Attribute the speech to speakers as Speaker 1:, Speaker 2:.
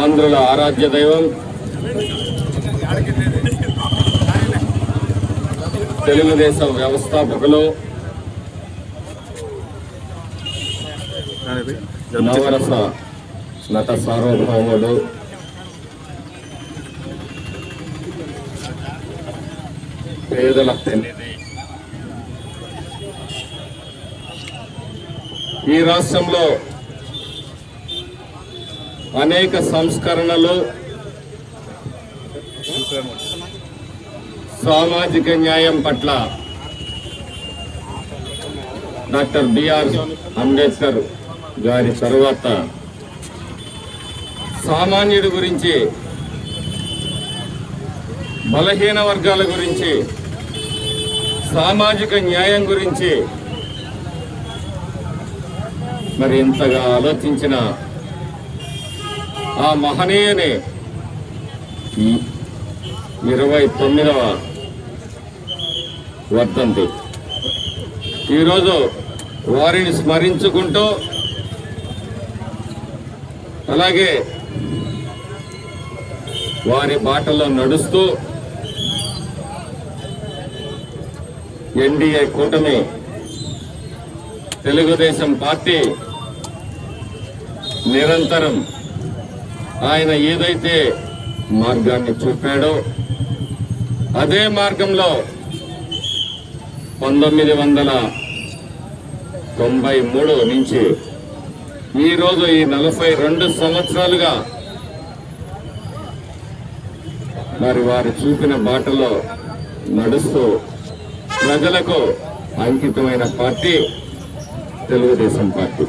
Speaker 1: ఆంధ్రుల ఆరాధ్య దైవం. తెలుగుదేశం వ్యవస్థాపకులు. నవరస నట సార్వభౌముడు పేదల ఈ రాష్ట్రంలో అనేక సంస్కరణలు సామాజిక న్యాయం పట్ల డాక్టర్ బిఆర్ అంబేద్కర్ గారి తరువాత సామాన్యుడి గురించి బలహీన వర్గాల గురించి సామాజిక న్యాయం గురించి మరి ఇంతగా ఆలోచించిన ఆ మహనీయుని ఇరవై తొమ్మిదవ వర్ధంతి. ఈరోజు వారిని స్మరించుకుంటూ అలాగే వారి బాటలో నడుస్తూ ఎన్డీఏ కూటమి తెలుగుదేశం పార్టీ నిరంతరం ఆయన ఏదైతే మార్గాన్ని చూపాడో అదే మార్గంలో పంతొమ్మిది వందల తొంభై మూడు నుంచి ఈరోజు ఈ నలభై రెండు సంవత్సరాలుగా మరి వారు చూపిన బాటలో నడుస్తూ ప్రజలకు అంకితమైన పార్టీ తెలుగుదేశం పార్టీ.